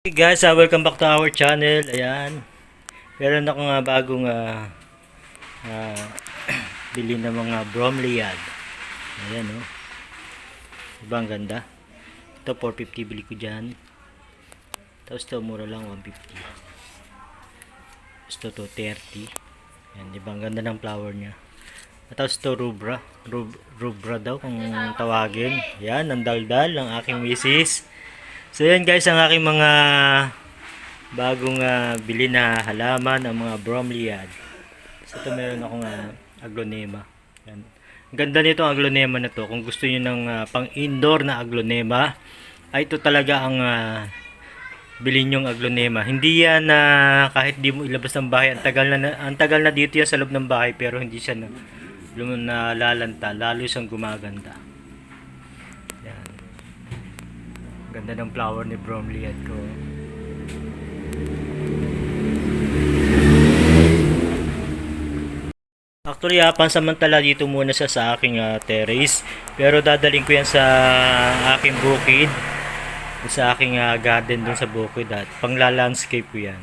Hey guys, uh, welcome back to our channel. Ayan. Meron ako nga bagong uh, uh, bili ng mga bromeliad. Ayan oh. Diba ang ganda? Ito 450 bili ko dyan. Tapos ito mura lang 150. Tapos ito 230. Ayan, diba ang ganda ng flower niya. At Tapos ito rubra. Rub, rubra daw kung tawagin. Ayan, ang daldal ng aking misis. So yan guys ang aking mga bagong ah, bili na halaman ang mga bromeliad. So ito meron akong uh, aglonema. Yan. Ang ganda nito ang aglonema na to. Kung gusto niyo ng ah, pang-indoor na aglonema, ay ito talaga ang uh, bilhin yung aglonema. Hindi yan na kahit di mo ilabas ng bahay, ang tagal na, ang tagal na dito yan sa loob ng bahay pero hindi siya na, lum- nalalanta, lalo siyang gumaganda. Yan. Ganda ng flower ni bromeliad ko. Actually, ah, pansamantala dito muna siya sa aking ah, terrace. Pero dadaling ko yan sa aking bukid. Sa aking ah, garden dun sa bukid. At pangla-landscape ko yan.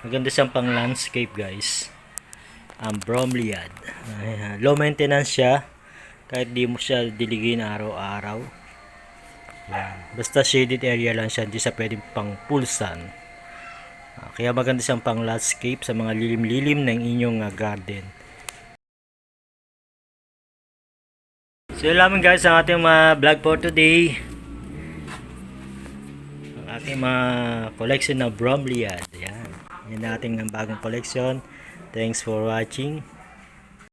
Maganda siyang pang-landscape guys. Ang bromeliad. Ayan, low maintenance siya. Kahit di mo siya diligin araw-araw. Yan. Basta shaded area lang siya, hindi siya pwedeng pang full sun. Ah, kaya maganda siyang pang landscape sa mga lilim-lilim ng inyong ah, garden. So yun lamang guys ang ating mga vlog for today. Ang ating mga collection na bromeliad. Yan. Yan ang ating bagong collection. Thanks for watching.